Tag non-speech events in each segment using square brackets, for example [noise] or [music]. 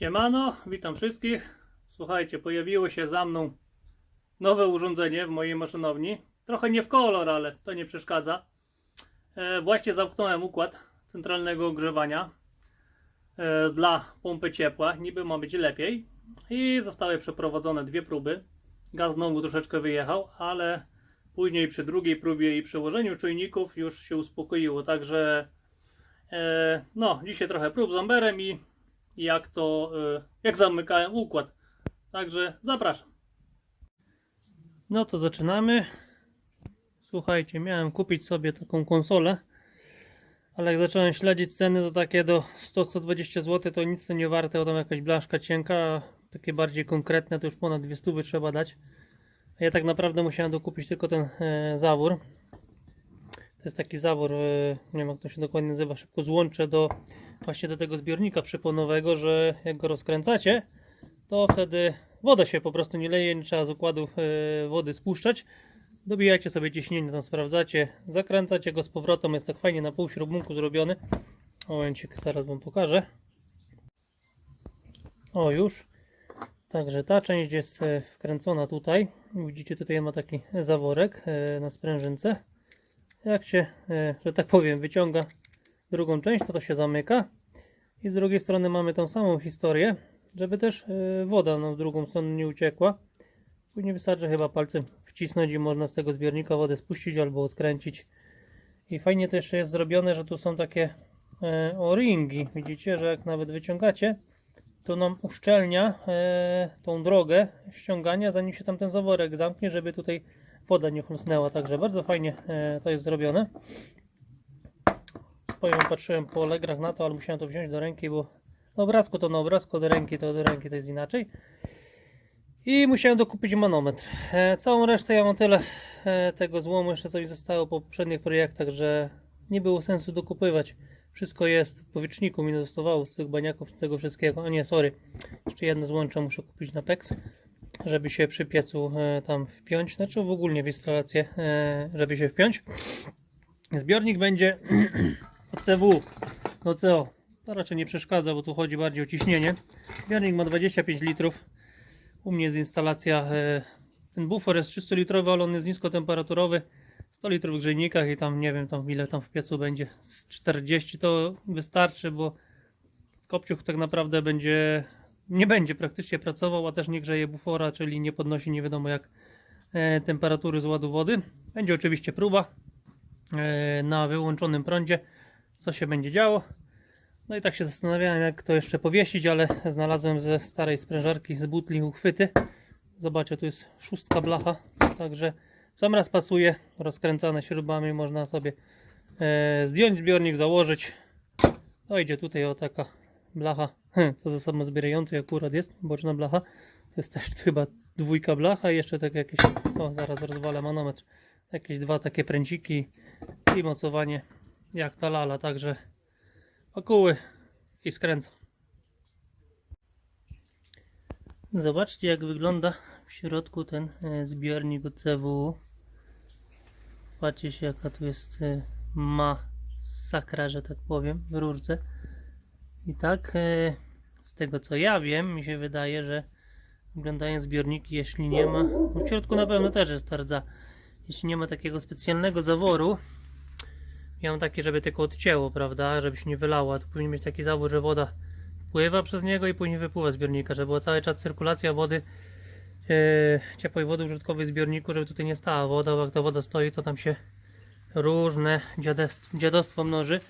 Siemano, witam wszystkich. Słuchajcie, pojawiło się za mną nowe urządzenie w mojej maszynowni. Trochę nie w kolor, ale to nie przeszkadza. E, właśnie zamknąłem układ centralnego ogrzewania e, dla pompy ciepła. Niby ma być lepiej. I zostały przeprowadzone dwie próby. Gaz znowu troszeczkę wyjechał, ale później przy drugiej próbie i przełożeniu czujników już się uspokoiło. Także e, no, dzisiaj trochę prób z amberem i jak to, y, jak zamykałem układ. Także zapraszam. No to zaczynamy. Słuchajcie, miałem kupić sobie taką konsolę, ale jak zacząłem śledzić ceny, to takie do 100-120 zł to nic to nie warte, bo tam jakaś blaszka cienka, takie bardziej konkretne to już ponad 200 trzeba dać. A ja tak naprawdę musiałem dokupić tylko ten e, zawór. To jest taki zawór, e, nie wiem jak to się dokładnie nazywa, szybko złączę do właśnie do tego zbiornika przyponowego, że jak go rozkręcacie, to wtedy woda się po prostu nie leje, nie trzeba z układu e, wody spuszczać. Dobijajcie sobie ciśnienie, tam sprawdzacie, zakręcacie go z powrotem, jest tak fajnie na pół śrubunku zrobiony. Momencik, zaraz wam pokażę. O, już. Także ta część jest e, wkręcona tutaj. Widzicie, tutaj ma taki zaworek e, na sprężynce. Jak się, że tak powiem, wyciąga drugą część, to to się zamyka. I z drugiej strony mamy tą samą historię, żeby też e, woda nam w drugą stronę nie uciekła. Później wystarczy chyba palcem wcisnąć i można z tego zbiornika wodę spuścić albo odkręcić. I fajnie to jeszcze jest zrobione, że tu są takie e, o-ringi. Widzicie, że jak nawet wyciągacie, to nam uszczelnia e, tą drogę ściągania, zanim się tam ten zaworek zamknie, żeby tutaj woda nie chrusnęła. Także bardzo fajnie to jest zrobione. Powiem, patrzyłem po Allegrach na to, ale musiałem to wziąć do ręki, bo na obrazku to na obrazku, do ręki to do ręki to jest inaczej. I musiałem dokupić manometr. E, całą resztę ja mam tyle e, tego złomu, jeszcze coś zostało po poprzednich projektach, że nie było sensu dokupywać. Wszystko jest w powietrzniku, mi zostawało z tych baniaków, z tego wszystkiego. A nie, sorry. Jeszcze jedno złącze muszę kupić na PEX, żeby się przy piecu e, tam wpiąć. Znaczy w ogóle w instalację, e, żeby się wpiąć. Zbiornik będzie [clears throat] CW do CO. To raczej nie przeszkadza, bo tu chodzi bardziej o ciśnienie. Zbiornik ma 25 litrów. U mnie jest instalacja, e, ten bufor jest 300 litrowy, ale on jest niskotemperaturowy. 100 litrów w grzejnikach i tam nie wiem tam ile tam w piecu będzie. Z 40 to wystarczy, bo kopciuch tak naprawdę będzie nie będzie praktycznie pracował, a też nie grzeje bufora, czyli nie podnosi nie wiadomo jak e, temperatury z ładu wody. Będzie oczywiście próba e, na wyłączonym prądzie, co się będzie działo. No i tak się zastanawiałem, jak to jeszcze powiesić, ale znalazłem ze starej sprężarki z butli uchwyty. Zobaczcie, tu jest szóstka blacha, także w sam raz pasuje, rozkręcane śrubami, można sobie e, zdjąć zbiornik, założyć. No idzie tutaj o taka blacha, [laughs] to ze samozbierającej akurat jest, boczna blacha. To jest też [laughs] chyba dwójka blacha i jeszcze tak jakieś, o zaraz rozwalę manometr, jakieś dwa takie pręciki i mocowanie jak ta lala, także okuły i skręcam. Zobaczcie jak wygląda w środku ten e, zbiornik od CW. Patrzcie się jaka tu jest e, masakra, że tak powiem, w rurce. I tak e, z tego co ja wiem, mi się wydaje, że wyglądają zbiorniki, jeśli nie ma, w środku na pewno też jest rdza, jeśli nie ma takiego specjalnego zaworu, ja mam taki, żeby tylko odcięło, prawda, żeby się nie wylała. Tu powinien mieć taki zawór, że woda wpływa przez niego i później wypływa z zbiornika, żeby była cały czas cyrkulacja wody, e, ciepłej wody użytkowej w zbiorniku, żeby tutaj nie stała woda, bo jak ta woda stoi, to tam się różne dziadostwo mnoży.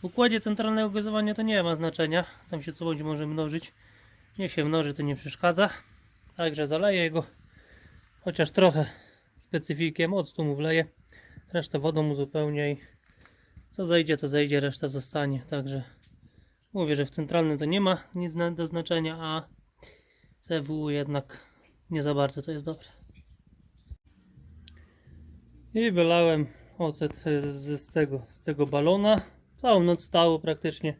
W układzie centralnego gazowania to nie ma znaczenia, tam się co bądź może mnożyć. Niech się mnoży, to nie przeszkadza. Także zaleję go chociaż trochę specyfikiem, octu mu wleję, resztę wodą uzupełnię i co zejdzie, to zejdzie, reszta zostanie. Także mówię, że w centralnym to nie ma nic do znaczenia, a CW jednak nie za bardzo to jest dobre. I wylałem ocet z, tego, z tego balona. Całą noc stało praktycznie.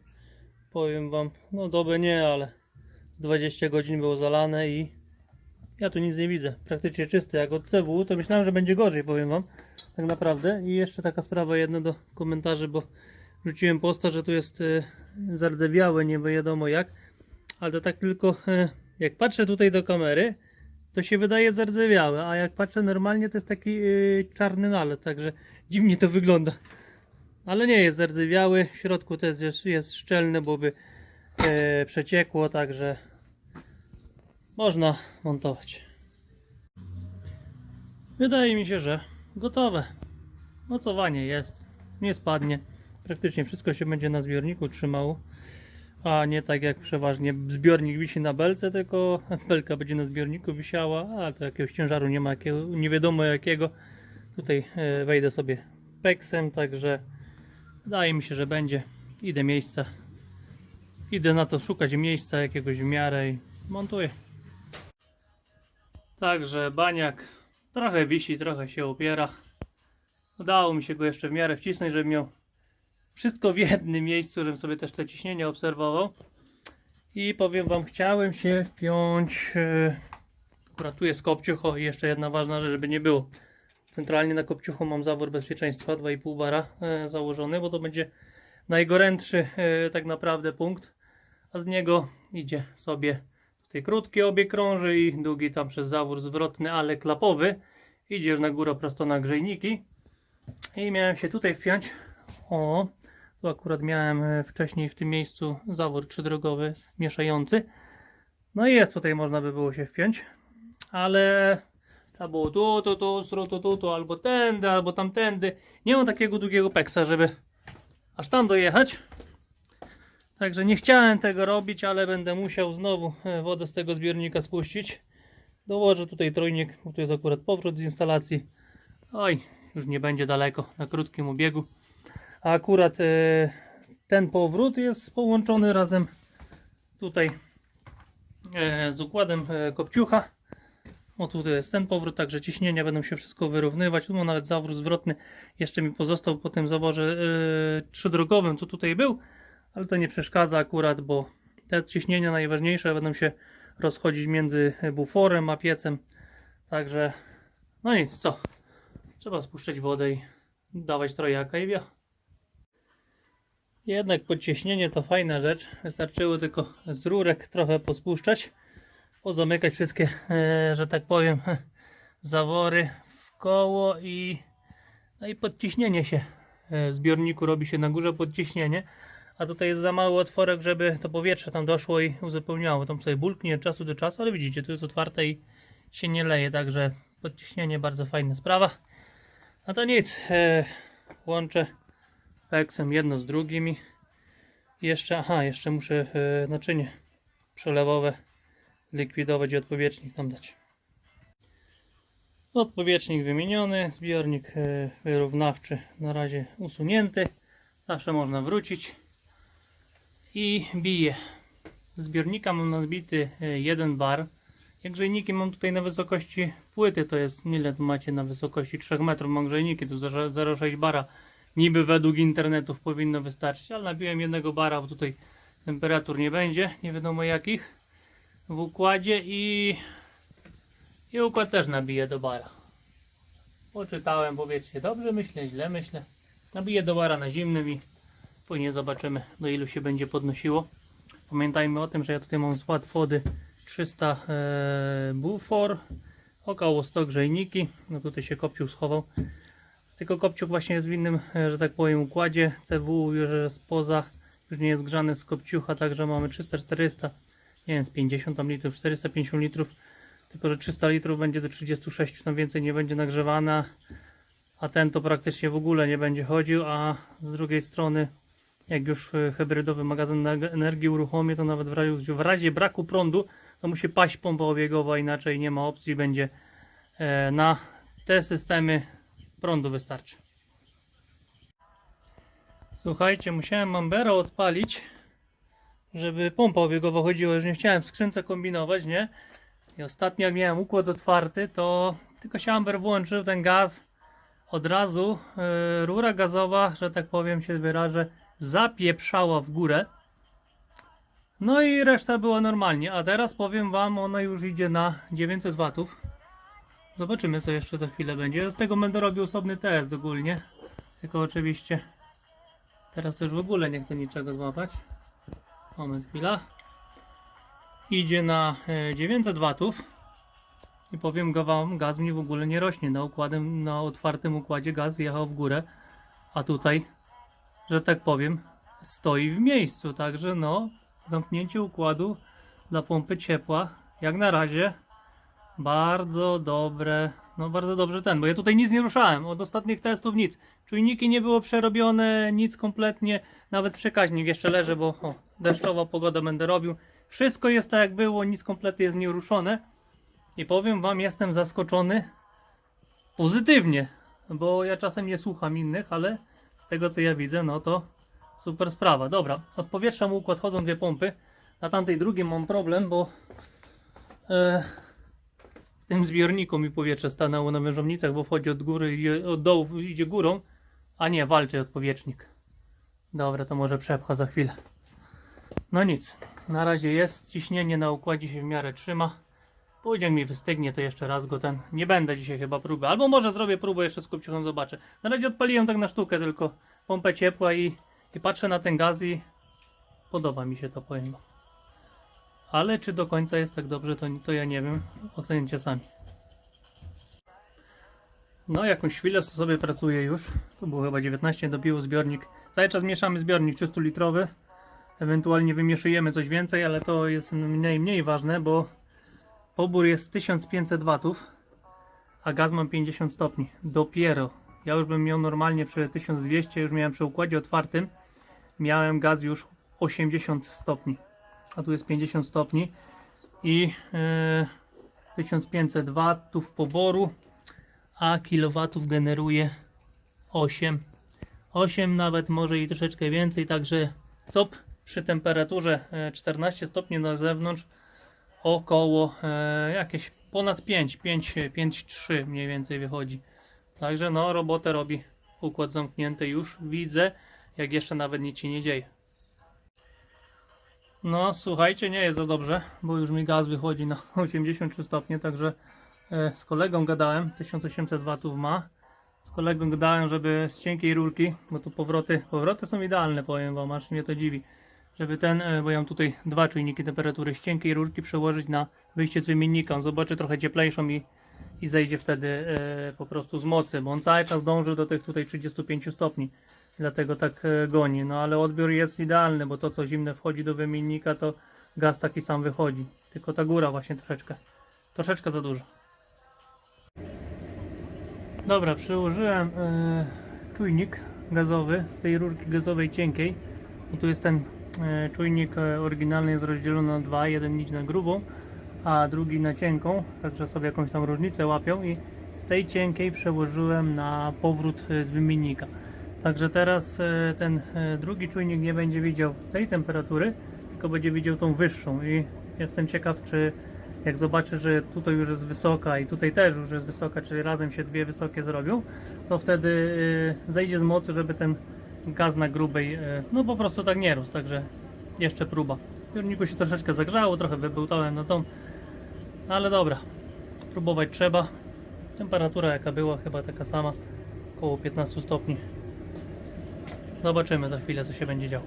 Powiem wam, no dobę nie, ale z 20 godzin było zalane i ja tu nic nie widzę. Praktycznie czysty. Jak od CW, to myślałem, że będzie gorzej, powiem wam. Tak naprawdę. I jeszcze taka sprawa jedna do komentarzy, bo rzuciłem posta, że tu jest y, zardzewiałe, nie wiadomo jak. ale to tak tylko e, jak patrzę tutaj do kamery, to się wydaje zardzewiałe, a jak patrzę normalnie to jest taki e, czarny nalot, także dziwnie to wygląda. Ale nie jest zardzewiały, w środku też jest, jest szczelny, bo by przeciekło, także można montować. Wydaje mi się, że gotowe. Mocowanie jest, nie spadnie. Praktycznie wszystko się będzie na zbiorniku trzymało. A nie tak jak przeważnie zbiornik wisi na belce, tylko belka będzie na zbiorniku wisiała, a to jakiegoś ciężaru nie ma, nie wiadomo jakiego. Tutaj e, wejdę sobie peksem, także wydaje mi się, że będzie. Idę miejsca. Idę na to szukać miejsca jakiegoś w miarę i montuję. Także baniak trochę wisi, trochę się opiera. Udało mi się go jeszcze w miarę wcisnąć, żeby miał wszystko w jednym miejscu, żebym sobie też te ciśnienie obserwował. I powiem Wam, chciałem się wpiąć. Akurat tu jest kopciucho i jeszcze jedna ważna rzecz, żeby nie było. Centralnie na kopciuchu mam zawór bezpieczeństwa 2,5 bara e, założony, bo to będzie najgorętszy e, tak naprawdę punkt. A z niego idzie sobie tutaj krótki obieg krąży i długi tam przez zawór zwrotny, ale klapowy. Idziesz na górę prosto na grzejniki. I miałem się tutaj wpiąć. O, tu akurat miałem e, wcześniej w tym miejscu zawór trzydrogowy mieszający. No i jest tutaj, można by było się wpiąć, ale trzeba było tu, tu, tu, tu, tu, tu, tu, albo tędy, albo tamtędy. Nie mam takiego długiego peksa, żeby aż tam dojechać. Także nie chciałem tego robić, ale będę musiał znowu e, wodę z tego zbiornika spuścić. Dołożę tutaj trójnik, bo tu jest akurat powrót z instalacji. Oj, już nie będzie daleko, na krótkim obiegu. A akurat e, ten powrót jest połączony razem tutaj e, z układem kopciucha. O tutaj jest ten powrót, także ciśnienia będą się wszystko wyrównywać. Tu nawet zawrót zwrotny jeszcze mi pozostał po tym zaworze trzydrogowym, co tutaj był, ale to nie przeszkadza akurat, bo te ciśnienia najważniejsze będą się rozchodzić między buforem a piecem. Także no nic, co? Trzeba spuszczać wodę i dawać trojaka i wio. Jednak podcieśnienie to fajna rzecz. Wystarczyło tylko z rurek trochę pospuszczać, pozamykać wszystkie, e, że tak powiem, [laughs] zawory w koło i, no i podciśnienie się e, w zbiorniku robi się na górze podciśnienie, a tutaj jest za mały otworek, żeby to powietrze tam doszło i uzupełniało. Tam sobie bulknie od czasu do czasu, ale widzicie, tu jest otwarte i się nie leje, także podciśnienie bardzo fajna sprawa. A to nic, e, łączę peksem jedno z drugim i jeszcze, aha, jeszcze muszę e, naczynie przelewowe zlikwidować i odpowietrznik tam dać. Odpowietrznik wymieniony, zbiornik e, wyrównawczy na razie usunięty. Zawsze można wrócić i bije. Z zbiornika mam nazbity e, jeden bar. Jak grzejniki mam tutaj na wysokości płyty, to jest ile tu macie na wysokości 3 metrów mam grzejniki, to 0,6 bara. Niby według internetów powinno wystarczyć, ale nabiłem jednego bara, bo tutaj temperatur nie będzie, nie wiadomo jakich w układzie i, i układ też nabiję do bara. Poczytałem, powiedzcie, dobrze myślę, źle myślę. Nabiję do bara na zimnym i później zobaczymy do ilu się będzie podnosiło. Pamiętajmy o tym, że ja tutaj mam skład wody 300 e, bufor, około 100 grzejniki, no tutaj się kopciuk schował. Tylko kopciuk właśnie jest w innym, e, że tak powiem, układzie. CW już jest poza, już nie jest grzany z kopciucha, także mamy 300-400, nie wiem, z 50 tam litrów, 450 litrów. Tylko, że 300 litrów będzie do 36, tam więcej nie będzie nagrzewana. A ten to praktycznie w ogóle nie będzie chodził, a z drugiej strony jak już e, hybrydowy magazyn energii uruchomi, to nawet w razie, w razie braku prądu, to musi paść pompa obiegowa, inaczej nie ma opcji, będzie e, na te systemy prądu wystarczy. Słuchajcie, musiałem Mambero odpalić, żeby pompa obiegowa chodziła. Już nie chciałem w skrzynce kombinować, nie? I ostatnio jak miałem układ otwarty, to tylko się Amber włączył, ten gaz od razu, yy, rura gazowa, że tak powiem się wyrażę, zapieprzała w górę. No i reszta była normalnie, a teraz powiem Wam, ona już idzie na 900 watów. Zobaczymy co jeszcze za chwilę będzie. Z tego będę robił osobny test ogólnie. Tylko oczywiście teraz to już w ogóle nie chcę niczego złapać. Moment, chwila. idzie na e, 900 watów i powiem go wam, gaz mi w ogóle nie rośnie. Na, układem, na otwartym układzie gaz jechał w górę, a tutaj, że tak powiem, stoi w miejscu. Także no, zamknięcie układu dla pompy ciepła, jak na razie, bardzo dobre. No bardzo dobrze ten, bo ja tutaj nic nie ruszałem. Od ostatnich testów nic. Czujniki nie było przerobione, nic kompletnie. Nawet przekaźnik jeszcze leży, bo o, deszczowa pogoda będę robił. Wszystko jest tak jak było, nic kompletnie jest nieruszone. I powiem wam, jestem zaskoczony pozytywnie, bo ja czasem nie słucham innych, ale z tego co ja widzę, no to super sprawa. Dobra, od powietrza mu układ dwie pompy. Na tamtej drugiej mam problem, bo e, w tym zbiorniku mi powietrze stanęło na wężownicach, bo wchodzi od góry, idzie, od dołu idzie górą, a nie, walczy odpowietrznik. Dobra, to może przepcha za chwilę. No nic, na razie jest ciśnienie na układzie się w miarę trzyma. Później mi wystygnie, to jeszcze raz go ten. Nie będę dzisiaj chyba próby. Albo może zrobię próbę jeszcze z kupciuchem zobaczę. Na razie odpaliłem tak na sztukę tylko pompę ciepła i, i patrzę na ten gaz i podoba mi się to powiem. Ale czy do końca jest tak dobrze, to, to ja nie wiem. Ocenicie sami. No, jakąś chwilę sobie pracuję już. Tu było chyba 19, dobiło zbiornik. Cały czas mieszamy zbiornik 300 litrowy. Ewentualnie wymieszujemy coś więcej, ale to jest mniej, mniej ważne, bo pobór jest 1500 watów, a gaz mam 50 stopni. Dopiero. Ja już bym miał normalnie przy 1200, już miałem przy układzie otwartym, miałem gaz już 80 stopni, a tu jest 50 stopni i e, 1500 watów poboru, a kilowatów generuje 8. 8 nawet może i troszeczkę więcej, także COP przy temperaturze e, 14 stopni na zewnątrz około e, jakieś ponad 5, 5, 5, 3 mniej więcej wychodzi. Także no robotę robi układ zamknięty już widzę, jak jeszcze nawet nic się nie dzieje. No słuchajcie, nie jest za dobrze, bo już mi gaz wychodzi na [laughs] 83 stopnie, także e, z kolegą gadałem, 1800 watów ma. Z kolegą gadałem, żeby z cienkiej rurki, bo tu powroty, powroty są idealne, powiem wam, aż mnie to dziwi. Żeby ten, e, bo ja mam tutaj dwa czujniki temperatury, z cienkiej rurki przełożyć na wyjście z wymiennika. On zobaczy trochę cieplejszą i, i zejdzie wtedy e, po prostu z mocy, bo on cały czas dąży do tych tutaj 35 stopni. Dlatego tak e, goni. No ale odbiór jest idealny, bo to co zimne wchodzi do wymiennika, to gaz taki sam wychodzi. Tylko ta góra właśnie troszeczkę, troszeczkę za dużo. Dobra, przełożyłem e, czujnik gazowy z tej rurki gazowej cienkiej. I tu jest ten czujnik e, oryginalny jest rozdzielony na dwa, jeden nić na grubą, a drugi na cienką, także sobie jakąś tam różnicę łapią i z tej cienkiej przełożyłem na powrót e, z wymiennika. Także teraz e, ten e, drugi czujnik nie będzie widział tej temperatury, tylko będzie widział tą wyższą i jestem ciekaw, czy jak zobaczę, że tutaj już jest wysoka i tutaj też już jest wysoka, czyli razem się dwie wysokie zrobią, to wtedy zejdzie z mocy, żeby ten gaz na grubej, y, no po prostu tak nie rósł, także jeszcze próba. W piórniku się troszeczkę zagrzało, trochę wybełtałem na tą, ale dobra, próbować trzeba. Temperatura jaka była, chyba taka sama, około 15 stopni. Zobaczymy za chwilę, co się będzie działo.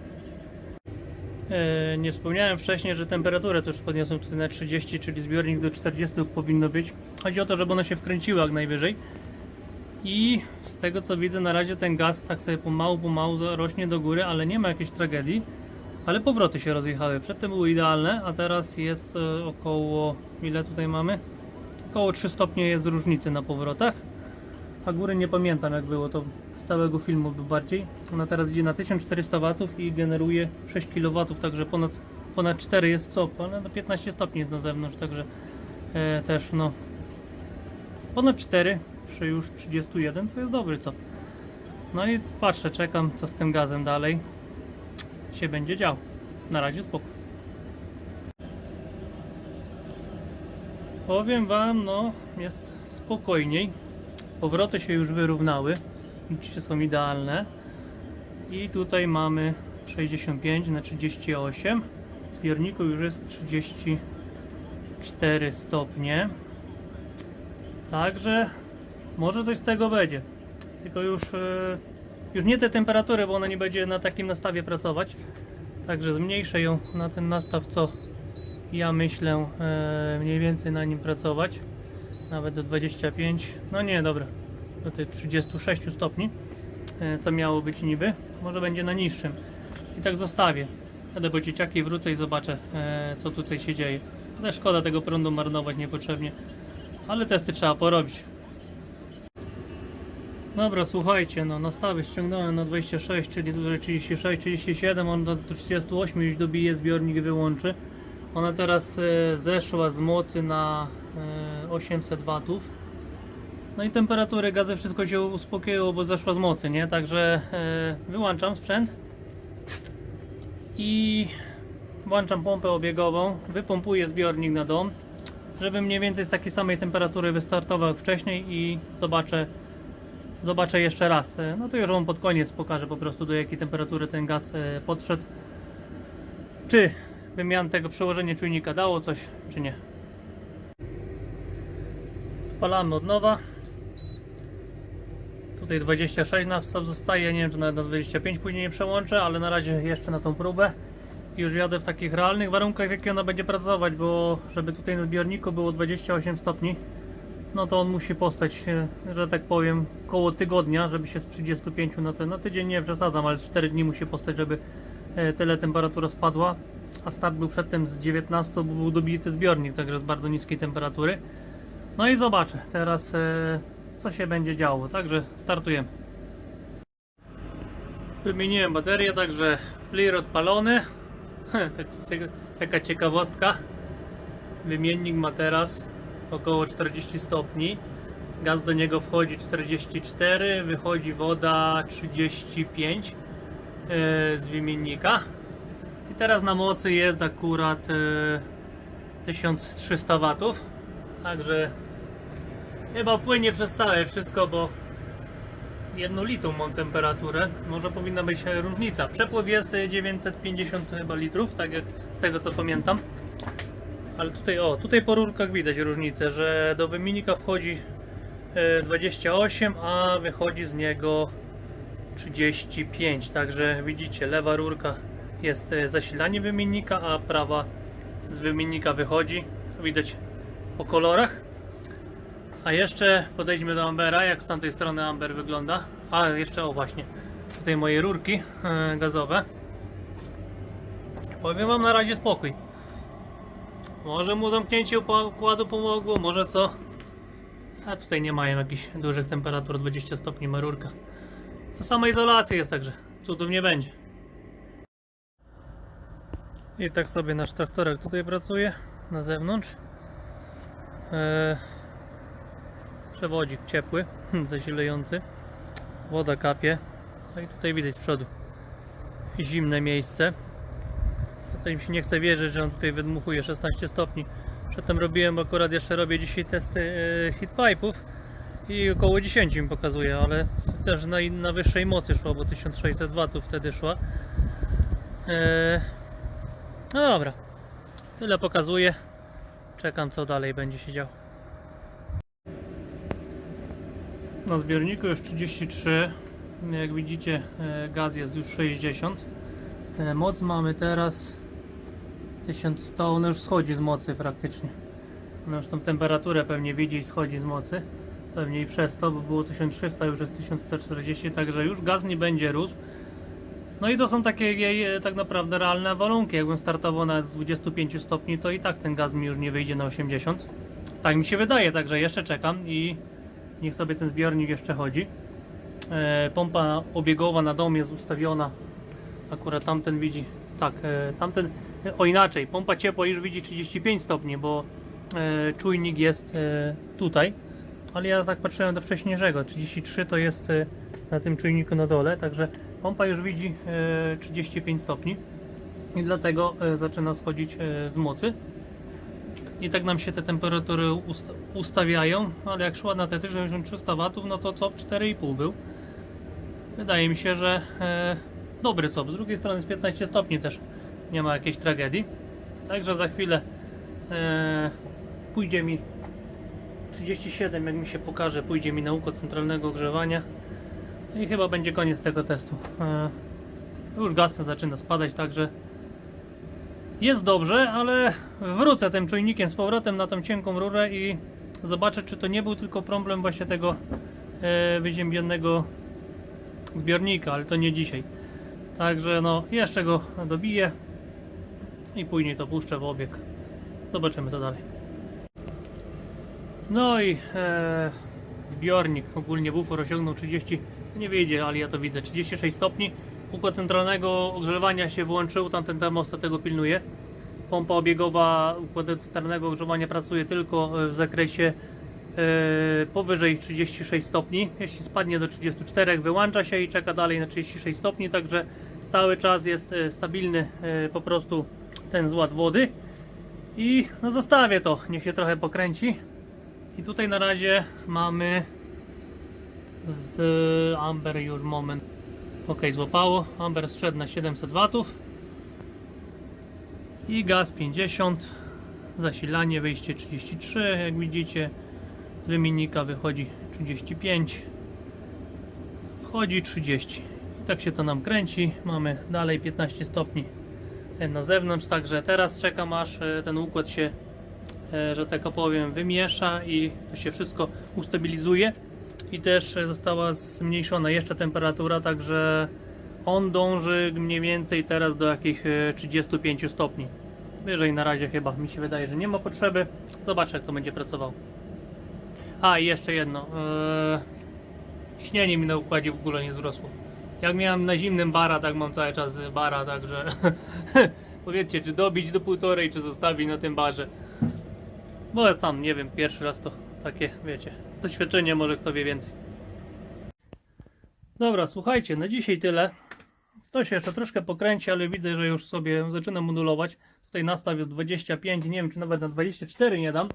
E, Nie wspomniałem wcześniej, że temperaturę też podniosłem tutaj na 30, czyli zbiornik do 40 powinno być. Chodzi o to, żeby one się wkręciły jak najwyżej. I z tego co widzę, na razie ten gaz tak sobie pomału, pomału rośnie do góry, ale nie ma jakiejś tragedii. Ale powroty się rozjechały. Przedtem były idealne, a teraz jest e, około. Ile tutaj mamy? Około 3 stopnie jest różnicy na powrotach. A góry nie pamiętam jak było to z całego filmu bardziej. Ona teraz idzie na 1400 W i generuje 6 kW, także ponad, ponad 4 jest COP, ale na 15 stopni jest na zewnątrz, także e, też no ponad 4 przy już 31 to jest dobry COP. No i patrzę, czekam co z tym gazem dalej się będzie działo. Na razie spokój. Powiem Wam, no jest spokojniej. Powroty się już wyrównały. Widzicie, są idealne. I tutaj mamy 65 na 38. W zbiorniku już jest 34 stopnie. Także może coś z tego będzie. Tylko już, e, już nie te temperatury, bo ona nie będzie na takim nastawie pracować. Także zmniejszę ją na ten nastaw, co Ja myślę e, mniej więcej na nim pracować. Nawet do 25. No nie, dobra. Do tych 36 stopni. E, co miało być niby. Może będzie na niższym. I tak zostawię. Jadę po dzieciaki, wrócę i zobaczę co tutaj się dzieje. Ale szkoda tego prądu marnować niepotrzebnie. Ale testy trzeba porobić. Dobra, słuchajcie, no nastawy ściągnąłem na 26, czyli do 36, 37, on do 38 już dobije, zbiornik wyłączy. Ona teraz e, zeszła z mocy na e, 800 watów. No i temperatury, gazy, wszystko się uspokoiło, bo zeszła z mocy, nie? Także e, wyłączam sprzęt i włączam pompę obiegową, wypompuję zbiornik na dom, żeby mniej więcej z takiej samej temperatury wystartował jak wcześniej i zobaczę zobaczę jeszcze raz. E, No to już Wam pod koniec pokażę po prostu do jakiej temperatury ten gaz e, podszedł. Czy wymian tego przełożenia czujnika dało coś, czy nie. Spalamy od nowa. Tutaj 26 na zostaje, nie wiem czy nawet na 25 później nie przełączę, ale na razie jeszcze na tą próbę. I Już jadę w takich realnych warunkach, jakie ona będzie pracować, bo żeby tutaj na zbiorniku było 28 stopni, no to on musi postać, że tak powiem, koło tygodnia, żeby się z 35 na ten, na tydzień nie przesadzam, ale 4 dni musi postać, żeby e, tyle temperatura spadła, a start był przedtem z 19, bo był dobity zbiornik, także z bardzo niskiej temperatury. No i zobaczę teraz, e, co się będzie działo, także startujemy. Wymieniłem baterię, także flir odpalony. [laughs] Tak- Taka ciekawostka. Wymiennik ma teraz około 40 stopni. Gaz do niego wchodzi 44, wychodzi woda 35 e, z wymiennika. I teraz na mocy jest akurat e, 1300 watów. Także chyba płynie przez całe wszystko, bo jednolitą mam temperaturę. Może powinna być e, różnica. Przepływ jest e, 950 chyba litrów, tak jak z tego co pamiętam. Ale tutaj, o, tutaj po rurkach widać różnicę, że do wymiennika wchodzi e, 28, a wychodzi z niego 35. Także widzicie, lewa rurka jest e, zasilanie wymiennika, a prawa z wymiennika wychodzi. To widać po kolorach. A jeszcze podejdźmy do Ambera, jak z tamtej strony Amber wygląda. A jeszcze o właśnie, tutaj moje rurki e, gazowe. Powiem wam na razie spokój. Może mu zamknięcie układu pomogło, może co? A tutaj nie mają jakichś dużych temperatur, 20 stopni ma rurka. To sama izolacja jest, także cudów nie będzie. I tak sobie nasz traktorek tutaj pracuje na zewnątrz. Eee, przewodzik ciepły, [laughs] zasilający. Woda kapie. No i tutaj widać z przodu zimne miejsce. Co mi się nie chce wierzyć, że on tutaj wydmuchuje 16 stopni. Przedtem robiłem, akurat jeszcze robię dzisiaj testy e, heat pipe'ów i około 10 mi pokazuje, ale też na, na wyższej mocy szło, bo 1600 watów wtedy szła. E, no dobra, tyle pokazuje. Czekam co dalej będzie się działo. Na zbiorniku już 33. Jak widzicie, e, gaz jest już 60. E, Moc mamy teraz 1100, ona już schodzi z mocy praktycznie. Ona już tą temperaturę pewnie widzi i schodzi z mocy. Pewnie i przez to, bo było 1300, już jest 1140, także już gaz nie będzie rósł. No i to są takie jej e, tak naprawdę realne warunki. Jakbym startował na z 25 stopni, to i tak ten gaz mi już nie wyjdzie na 80. Tak mi się wydaje, także jeszcze czekam i niech sobie ten zbiornik jeszcze chodzi. E, pompa obiegowa na dom jest ustawiona. Akurat tamten widzi, tak, e, tamten, e, o inaczej, pompa ciepła już widzi 35 stopni, bo e, czujnik jest tutaj, ale ja tak patrzyłem do wcześniejszego, 33 to jest na tym czujniku na dole, także pompa już widzi e, 35 stopni i dlatego zaczyna schodzić z mocy. I tak nam się te temperatury ust ustawiają, ale jak szła na te 1300 watów, no to COP 4,5 był. Wydaje mi się, że dobry COP. Z drugiej strony z 15 stopni też nie ma jakiejś tragedii. Także za chwilę e, pójdzie mi 37, jak mi się pokaże, pójdzie mi na układ centralnego ogrzewania. I chyba będzie koniec tego testu. E, już gaz zaczyna spadać, także jest dobrze, ale wrócę tym czujnikiem z powrotem na tą cienką rurę i zobaczę, czy to nie był tylko problem właśnie tego e, wyziębionego zbiornika, ale to nie dzisiaj. Także no, jeszcze go dobiję i później to puszczę w obieg. Zobaczymy co dalej. No i e, zbiornik, ogólnie bufor osiągnął 30, nie wyjdzie, ale ja to widzę, 36 stopni. Układ centralnego ogrzewania się włączył, tamten termostat tego pilnuje. Pompa obiegowa układu centralnego ogrzewania pracuje tylko e, w zakresie e, powyżej 36 stopni. Jeśli spadnie do 34, wyłącza się i czeka dalej na 36 stopni, także cały czas jest e, stabilny e, po prostu ten zład wody. I no zostawię to, niech się trochę pokręci. I tutaj na razie mamy z Amber już moment. Ok, złapało. Amber strzedł na 700 watów. I gaz 50. Zasilanie, wyjście 33, jak widzicie. Z wymiennika wychodzi 35. Wchodzi 30. Tak się to nam kręci. Mamy dalej 15 stopni na zewnątrz, także teraz czekam aż e, ten układ się, e, że tak powiem, wymiesza i to się wszystko ustabilizuje. I też e, została zmniejszona jeszcze temperatura, także on dąży mniej więcej teraz do jakich e, 35 stopni. Wyżej na razie chyba mi się wydaje, że nie ma potrzeby. Zobaczę jak to będzie pracowało. A i jeszcze jedno. Eee, ciśnienie mi na układzie w ogóle nie wzrosło. Jak miałem na zimnym bara, tak mam cały czas bara, także [laughs] powiedzcie, czy dobić do półtorej, czy zostawić na tym barze. Bo ja sam nie wiem, pierwszy raz to takie, wiecie, doświadczenie, może kto wie więcej. Dobra, słuchajcie, na dzisiaj tyle. To się jeszcze troszkę pokręci, ale widzę, że już sobie zaczyna modulować. Tutaj nastaw jest 25, nie wiem czy nawet na 24 nie dam.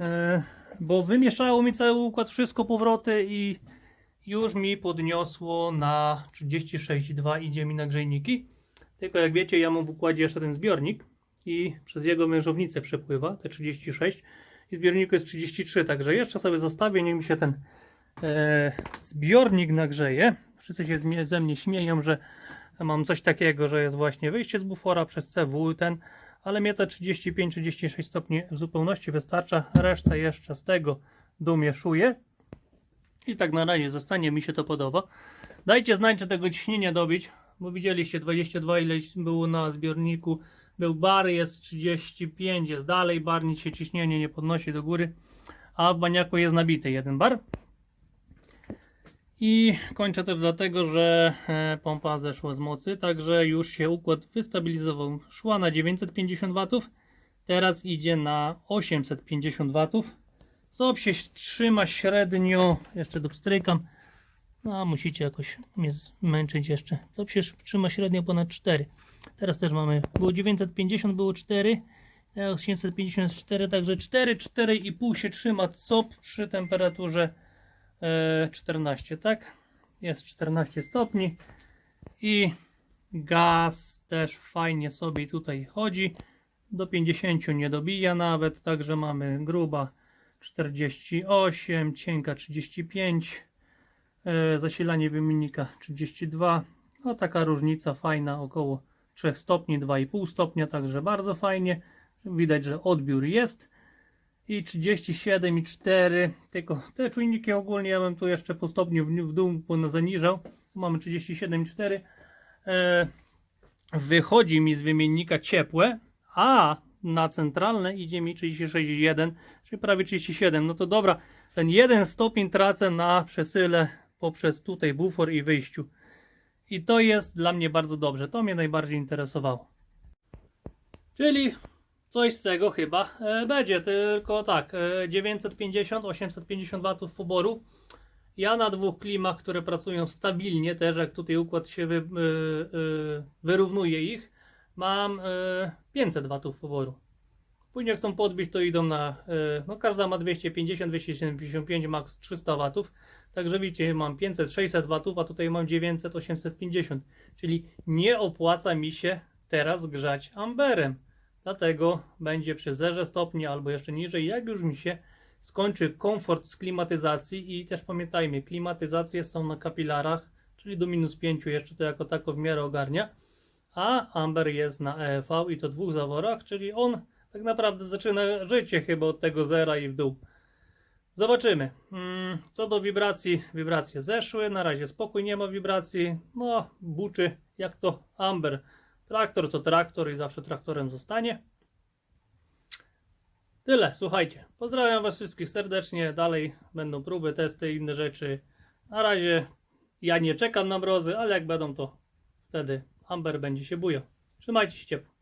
E, bo wymieszało mi cały układ, wszystko powroty i już mi podniosło na 36,2 idzie mi na grzejniki. Tylko jak wiecie, ja mam w układzie jeszcze ten zbiornik i przez jego mężownicę przepływa te 36 i zbiorniku jest 33, także jeszcze sobie zostawię, niech mi się ten e, zbiornik nagrzeje. Wszyscy się ze mnie śmieją, że mam coś takiego, że jest właśnie wyjście z bufora przez CW ten, ale mnie te 35-36 stopni w zupełności wystarcza, resztę jeszcze z tego domieszuję i tak na razie zostanie, mi się to podoba. Dajcie znać, czy tego ciśnienia dobić, bo widzieliście 22 ile było na zbiorniku, był bar, jest 35, jest dalej bar, nic się ciśnienie nie podnosi do góry, a w baniaku jest nabity jeden bar. I kończę też dlatego, że e, pompa zeszła z mocy, także już się układ wystabilizował. Szła na 950 W, teraz idzie na 850 W. Co się trzyma średnio, jeszcze dopstrykam, no musicie jakoś mnie zmęczyć jeszcze. Co się trzyma średnio ponad 4. Teraz też mamy, było 950, było 4, teraz 854, także 4, 4,5 się trzyma COP przy temperaturze e, 14, tak? Jest 14 stopni i gaz też fajnie sobie tutaj chodzi. Do 50 nie dobija nawet, także mamy gruba 48, cienka 35, e, zasilanie wymiennika 32. No taka różnica fajna, około 3 stopni, 2,5 stopnia, także bardzo fajnie. Widać, że odbiór jest. I 37,4. Tylko te czujniki ogólnie ja bym tu jeszcze po stopniu w, dół zaniżał. Tu mamy 37,4. E, wychodzi mi z wymiennika ciepłe, a na centralne idzie mi 36,1, czyli prawie 37. No to dobra, ten jeden stopień tracę na przesyle poprzez tutaj bufor i wyjściu. I to jest dla mnie bardzo dobrze. To mnie najbardziej interesowało. Czyli coś z tego chyba e, będzie, tylko tak, e, 950-850 watów poboru. Ja na dwóch klimach, które pracują stabilnie, też jak tutaj układ się wy, e, e, wyrównuje ich, mam e, 500 watów poboru. Później chcą podbić, to idą na, e, no każda ma 250, 275, max 300 watów. Także widzicie, mam 500, 600 watów, a tutaj mam 900, 850. Czyli nie opłaca mi się teraz grzać amberem. Dlatego będzie przy 0 stopni albo jeszcze niżej, jak już mi się skończy komfort z klimatyzacji i też pamiętajmy, klimatyzacje są na kapilarach, czyli do minus 5 jeszcze to jako tako w miarę ogarnia, a Amber jest na EV i to dwóch zaworach, czyli on tak naprawdę zaczyna życie chyba od tego zera i w dół. Zobaczymy. Mm, Co do wibracji, wibracje zeszły, na razie spokój, nie ma wibracji. No, buczy jak to Amber. Traktor to traktor i zawsze traktorem zostanie. Tyle, słuchajcie. Pozdrawiam Was wszystkich serdecznie. Dalej będą próby, testy i inne rzeczy. Na razie ja nie czekam na mrozy, ale jak będą, to wtedy Amber będzie się bujał. Trzymajcie się ciepło.